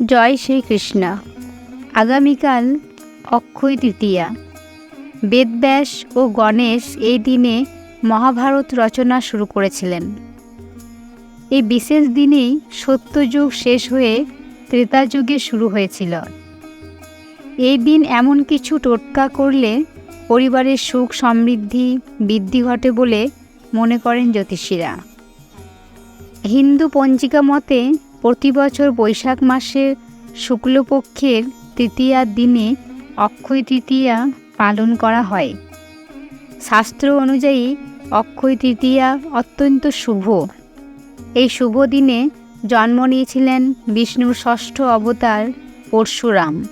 জয় শ্রীকৃষ্ণ। আগামীকাল অক্ষয় তৃতীয়া। বেদব্যাস ও গণেশ এই দিনে মহাভারত রচনা শুরু করেছিলেন। এই বিশেষ দিনেই সত্যযুগ শেষ হয়ে ত্রেতাযুগে শুরু হয়েছিল। এই দিন এমন কিছু টোটকা করলে পরিবারের সুখ সমৃদ্ধি বৃদ্ধি ঘটে বলে মনে করেন জ্যোতিষীরা। হিন্দু পঞ্জিকা মতে প্রতি বছর বৈশাখ মাসের শুক্লপক্ষের তৃতীয়ার দিনে অক্ষয় তৃতীয়া পালন করা হয়। শাস্ত্র অনুযায়ী অক্ষয় তৃতীয়া অত্যন্ত শুভ। এই শুভ দিনে জন্ম নিয়েছিলেন বিষ্ণুর ষষ্ঠ অবতার পরশুরাম।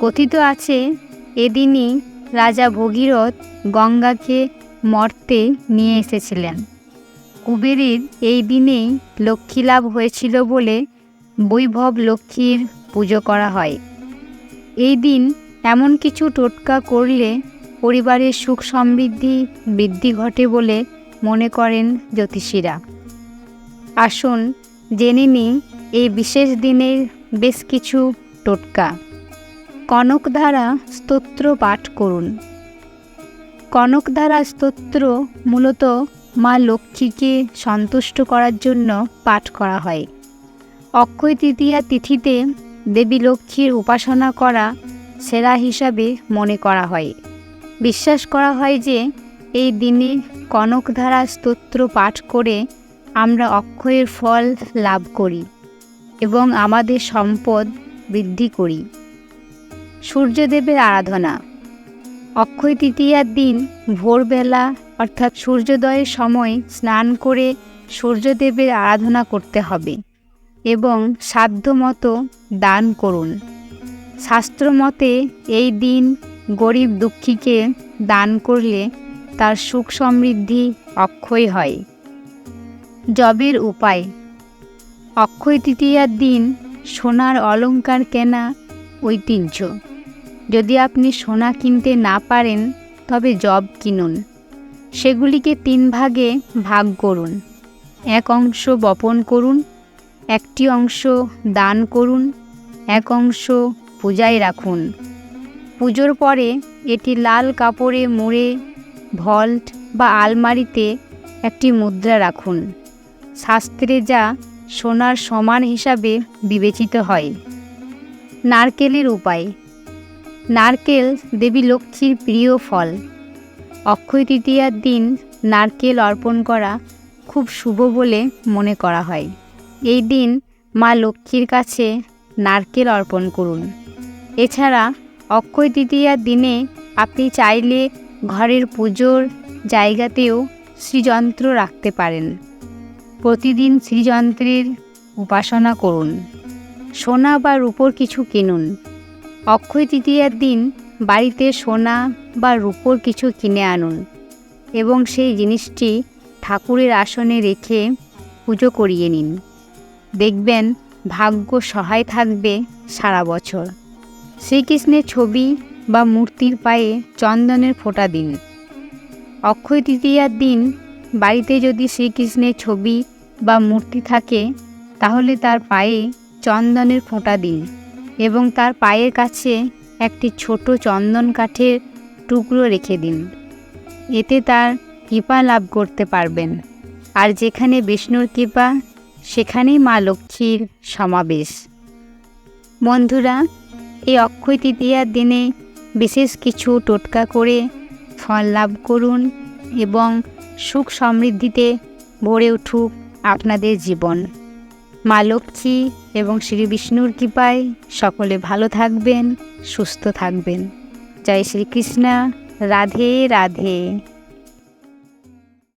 কথিত আছে এদিনই রাজা ভগীরথ গঙ্গাকে মর্তে নিয়ে এসেছিলেন। কুবেরের এই দিনেই লক্ষ্মী লাভ হয়েছিল বলে বৈভব লক্ষ্মীর পুজো করা হয়। এই দিন এমন কিছু টোটকা করলে পরিবারের সুখ সমৃদ্ধি বৃদ্ধি ঘটে বলে মনে করেন জ্যোতিষীরা। আসুন জেনে নিই এই বিশেষ দিনের বেশ কিছু টোটকা। কনকধারা স্তোত্র পাঠ করুন। কনকধারা স্তোত্র মূলত মা লক্ষ্মীকে সন্তুষ্ট করার জন্য পাঠ করা হয়। অক্ষয় তৃতীয়া তিথিতে দেবী লক্ষ্মীর উপাসনা করা সেরা হিসাবে মনে করা হয়। বিশ্বাস করা হয় যে এই দিনে কনকধারা স্তোত্র পাঠ করে আমরা অক্ষয়ের ফল লাভ করি এবং আমাদের সম্পদ বৃদ্ধি করি। সূর্যদেবের আরাধনা অক্ষয় তৃতীয়ার দিন ভোরবেলা, অর্থাৎ সূর্যোদয়ের সময়, স্নান করে সূর্যদেবের আরাধনা করতে হবে এবং সাধ্যমতো দান করুন। শাস্ত্রমতে এই দিন গরিব দুঃখীকে দান করলে তার সুখ সমৃদ্ধি অক্ষয় হয়। জবের উপায়, অক্ষয় তৃতীয়ার দিন সোনার অলঙ্কার কেনা ঐতিহ্য। যদি আপনি সোনা কিনতে না পারেন, তবে জব কিনুন। সেগুলিকে তিন ভাগে ভাগ করুন। এক অংশ বপন করুন, একটি অংশ দান করুন, এক অংশ পূজায় রাখুন। পুজোর পরে এটি লাল কাপড়ে মুড়ে, ভল্ট বা আলমারিতে একটি মুদ্রা রাখুন। শাস্ত্রে যা সোনার সমান হিসাবে বিবেচিত হয়। নারকেলের উপায়। নারকেল দেবী লক্ষ্মীর প্রিয় ফল। অক্ষয় তৃতীয়ার দিন নারকেল অর্পণ করা খুব শুভ বলে মনে করা হয়। এই দিন মা লক্ষ্মীর কাছে নারকেল অর্পণ করুন। এছাড়া অক্ষয় তৃতীয়ার দিনে আপনি চাইলে ঘরের পুজোর জায়গাতেও শ্রীযন্ত্র রাখতে পারেন। প্রতিদিন শ্রীযন্ত্রের উপাসনা করুন। সোনা বা রূপোর কিছু কিনুন। অক্ষয় তৃতীয়ার দিন বাড়িতে সোনা বা রূপোর কিছু কিনে আনুন এবং সেই জিনিসটি ঠাকুরের আসনে রেখে পুজো করিয়ে নিন। দেখবেন ভাগ্য সহায় থাকবে সারা বছর। শ্রীকৃষ্ণের ছবি বা মূর্তির পায়ে চন্দনের ফোঁটা দিন। অক্ষয় তৃতীয়ার দিন বাড়িতে যদি শ্রীকৃষ্ণের ছবি বা মূর্তি থাকে, তাহলে তার পায়ে চন্দনের ফোঁটা দিন। এবং তার পায়ের কাছে একটি ছোট চন্দন কাঠের টুকরো রেখে দিন। এতে তার কৃপা লাভ করতে পারবেন। আর যেখানে বিষ্ণুর কৃপা, সেখানেই মা লক্ষ্মীর সমাবেশ। বন্ধুরা, এই অক্ষয় তৃতীয়ার দিনে বিশেষ কিছু টোটকা করে ফল লাভ করুন এবং সুখ সমৃদ্ধিতে ভরে উঠুক আপনাদের জীবন। মা লক্ষ্মী এবং শ্রী বিষ্ণুর কৃপায় সকলে ভালো থাকবেন, সুস্থ থাকবেন। জয় শ্রীকৃষ্ণ। রাধে রাধে।